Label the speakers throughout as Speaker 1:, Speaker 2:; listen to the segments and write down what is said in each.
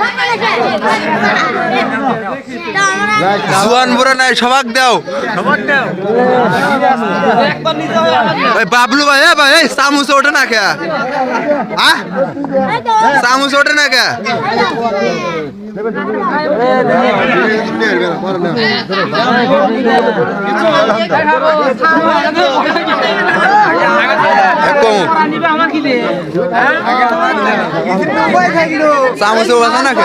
Speaker 1: হয়ে গেল
Speaker 2: জুয়ান বুড়া নাই, সবাক দাও। বাবলু ভাই ভাই চামচ ওঠে না কে? হ্যাঁ চামচ ওঠে না কে? চামচ ওঠে না কে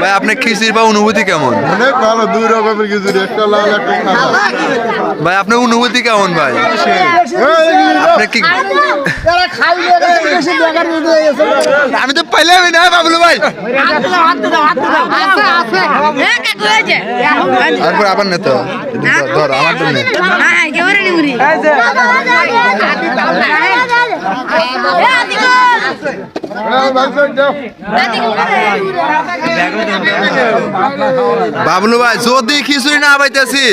Speaker 2: ভাই আপনার খিচির বা অনুভূতি কেমন
Speaker 3: অনেক ভালো দুই রকমের খিচুড়ি একটা লাল একটা
Speaker 2: ভাই আপনার অনুভূতি কেমন ভাই আপনি কি আমি তো পাইলাম না বাবলু ভাই তারপর আবার নে তো ধর আমার জন্য বাবলু ভাই যদি খিচুড়ি না পাইতেছি।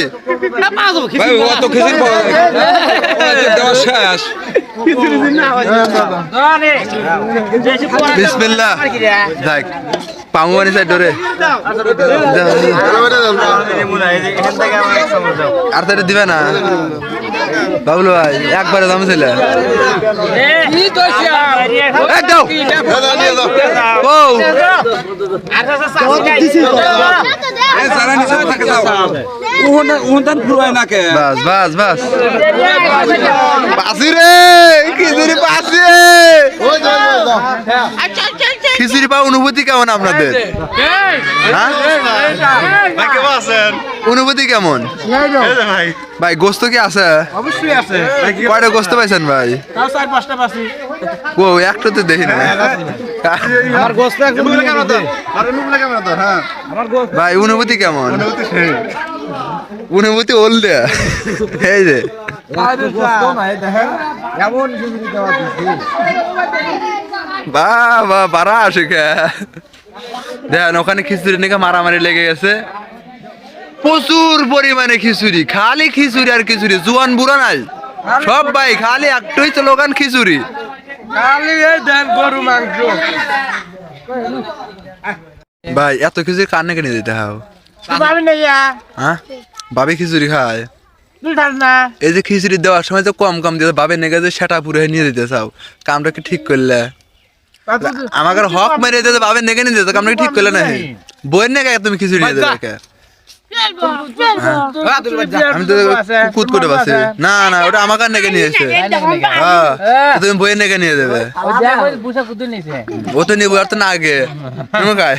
Speaker 2: অত খিচুড়ি পাওয়া দেওয়া শেষ বিসমিল্লাহ। দেখ পামু সাইড ধরে। আর তো দিবে না। বাবলু ভাই একবারে দাম ছিল। এই দাও। ও বাস বাস বাস পাসি রে খিচুড়ি পাসি খিচুড়ি পা অনুভূতি কেমন আপনাদের? হ্যাঁ? অনুভূতি কেমন? ভাই। গোস্ত কি আছে?
Speaker 1: অবশ্যই
Speaker 2: কয়টা গোস্ত পাইছেন ভাই? ও একটা তো দেখি না
Speaker 3: হ্যাঁ
Speaker 1: আমার গোস্ত
Speaker 2: ভাই অনুভূতি কেমন? অনুভূতি ওল দেয়া এই যে।
Speaker 1: এমন
Speaker 2: বা বা বারা আসে দেখেন ওখানে খিচুড়ি নাকি মারামারি লেগে গেছে। প্রচুর পরিমাণে খিচুড়ি খালি খিচুড়ি আর খিচুড়ি জুয়ান বুড়া নাই। সব ভাই খালি একটাই তো লোকান খিচুড়ি।
Speaker 1: খালি দেন গরু মাংস।
Speaker 2: ভাই এত খিচুড়ি কার নাকি নিয়ে দিতে হাও হ্যাঁ? বাবে খিচুড়ি খায়। এই যে খিচুড়ি দেওয়ার সময় তো কম কম দিতে বাবে নেগে যে সেটা পুরো নিয়ে দিতে চাও। কামটা কি ঠিক করলে? আমাকে হক মেরে দিতে বাবে নেগে নিয়ে দিতে কামটা ঠিক করলে না বইয়ের নেগে তুমি খিচুড়ি নিয়ে দেবে কে? আমি তো কুত করে বাসে। না না ওটা আমাকে নেগে নিয়েছে হ্যাঁ। তুমি বইয়ের নেগে নিয়ে দেবে। ও তো নিবো আর তো না আগে। তুমি খায়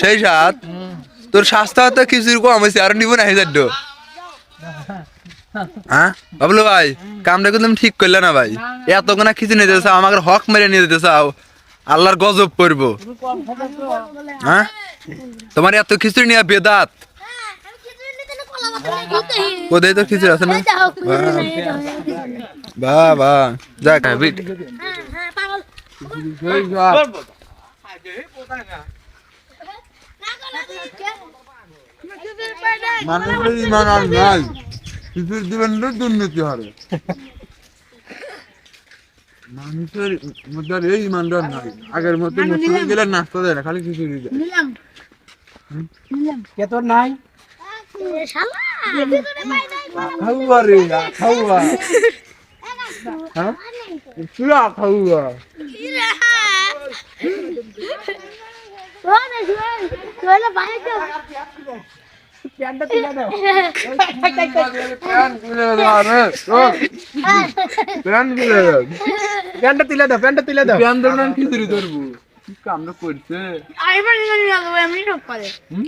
Speaker 2: সেই সাত। তোর স্বাস্থ্য তো খিচুড়ি কম হয়েছে আর নিবো না হেজার হ্যাঁ? বাবলু ভাই কামটা কিন্তু তুমি ঠিক করলে না ভাই। এত কোনা খিচুড়ি নিয়ে দিতে চাও আমাকে হক মেরে নিয়ে দিতে চাও। আল্লাহর গজব করব। হ্যাঁ? তোমার এত খিচুড়ি নিয়ে বেদাত। কোথায় তো খিচুড়ি আছে না? বা বা। যাক।
Speaker 3: মানুষের নাই। খিচুড়ি দিবেন না দুর্নীতি হবে
Speaker 2: মানুষের মধ্যে এই ইমানদার নাই। আগের মতো মুসলিম গেলে নাস্তা দেয় না খালি খিচুড়ি দেয় কে তোর নাই? খাওয়া রে খাওয়া। হ্যাঁ? খাওয়া। প্যান্টটা তুলে দাও। প্যান্ট তুলে দাও রে প্যান্ট তুলে দাও প্যান্টটা তুলে দাও, প্যান্টটা তুলে দাও। প্যান্ট ধরো না খিচুড়ি ধরবো কি কামটা করছে
Speaker 1: আইবার নিয়ে যাব এমনি সব পারে
Speaker 2: হুম